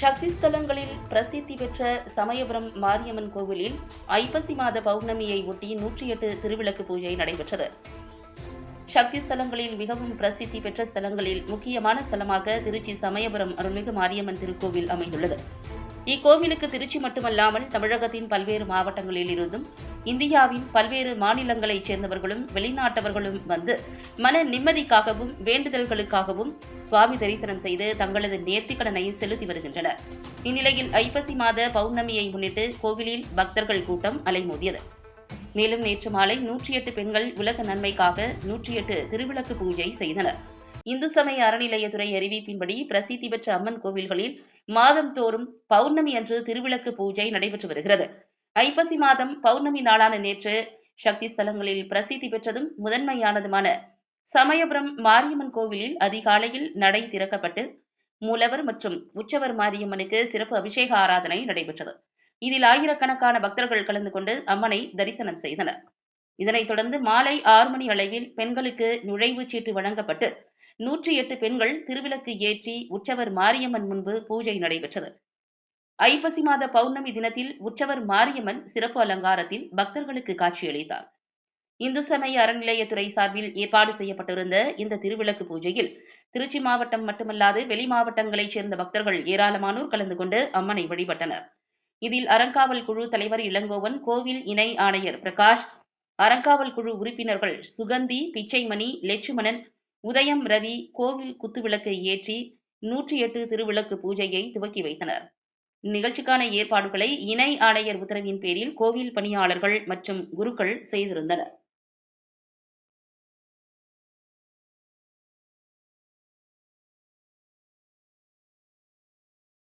சக்தி ஸ்தலங்களில் பிரசித்தி பெற்ற சமயபுரம் மாரியம்மன் கோவிலில் ஐப்பசி மாத பௌர்ணமியை ஒட்டி நூற்றி எட்டு திருவிளக்கு பூஜை நடைபெற்றது. சக்தி ஸ்தலங்களில் மிகவும் பிரசித்தி பெற்ற ஸ்தலங்களில் முக்கியமான ஸ்தலமாக திருச்சி சமயபுரம் அருள்மிகு மாரியம்மன் திருக்கோவில் அமைந்துள்ளது. இக்கோவிலுக்கு திருச்சி மட்டுமல்லாமல் தமிழகத்தின் பல்வேறு மாவட்டங்களில் இருந்தும் இந்தியாவின் பல்வேறு மாநிலங்களைச் சேர்ந்தவர்களும் வெளிநாட்டவர்களும் வந்து மன நிம்மதிக்காகவும் வேண்டுதல்களுக்காகவும் சுவாமி தரிசனம் செய்து தங்களது நேர்த்திக்கடனை செலுத்தி வருகின்றனர். இந்நிலையில் ஐப்பசி மாத பௌர்ணமியை முன்னிட்டு கோவிலில் பக்தர்கள் கூட்டம் அலைமோதியது. மேலும் நேற்று மாலை நூற்றி எட்டு பெண்கள் உலக நன்மைக்காக நூற்றி எட்டு திருவிளக்கு பூஜை செய்தனர். இந்து சமய அறநிலையத்துறை அறிவிப்பின்படி பிரசித்தி பெற்ற அம்மன் கோவில்களில் மாதந்தோறும் பௌர்ணமி அன்று திருவிளக்கு பூஜை நடைபெற்று வருகிறது. ஐப்பசி மாதம் பௌர்ணமி நாளான நேற்று சக்தி ஸ்தலங்களில் பிரசித்தி பெற்றதும் முதன்மையானதுமான சமயபுரம் மாரியம்மன் கோவிலில் அதிகாலையில் நடை திறக்கப்பட்டு மூலவர் மற்றும் உற்சவர் மாரியம்மனுக்கு சிறப்பு அபிஷேக ஆராதனை நடைபெற்றது. இதில் ஆயிரக்கணக்கான பக்தர்கள் கலந்து கொண்டு அம்மனை தரிசனம் செய்தனர். இதனைத் தொடர்ந்து மாலை ஆறு மணி அளவில் பெண்களுக்கு நுழைவுச் சீட்டு வழங்கப்பட்டு நூற்றி எட்டு பெண்கள் திருவிளக்கு ஏற்றி உற்சவர் மாரியம்மன் முன்பு பூஜை நடைபெற்றது. ஐப்பசி மாத பௌர்ணமி தினத்தில் உற்சவர் மாரியம்மன் சிறப்பு அலங்காரத்தில் பக்தர்களுக்கு காட்சியளித்தார். இந்து சமய அறநிலையத்துறை சார்பில் ஏற்பாடு செய்யப்பட்டிருந்த இந்த திருவிளக்கு பூஜையில் திருச்சி மாவட்டம் மட்டுமல்லாது வெளி மாவட்டங்களைச் சேர்ந்த பக்தர்கள் ஏராளமானோர் கலந்து கொண்டு அம்மனை வழிபட்டனர். இதில் அறங்காவல் குழு தலைவர் இளங்கோவன் கோவில் இணை ஆணையர் பிரகாஷ் அறங்காவல் குழு உறுப்பினர்கள் சுகந்தி பிச்சைமணி லெச்சுமணன் உதயம் ரவி கோவில் குத்துவிளக்கை ஏற்றி நூற்றி எட்டு திருவிளக்கு பூஜையை துவக்கி வைத்தனர். நிகழ்ச்சிக்கான ஏற்பாடுகளை இணை ஆணையர் உத்தரவின் பேரில் கோவில் பணியாளர்கள் மற்றும் குருக்கள் செய்திருந்தனர்.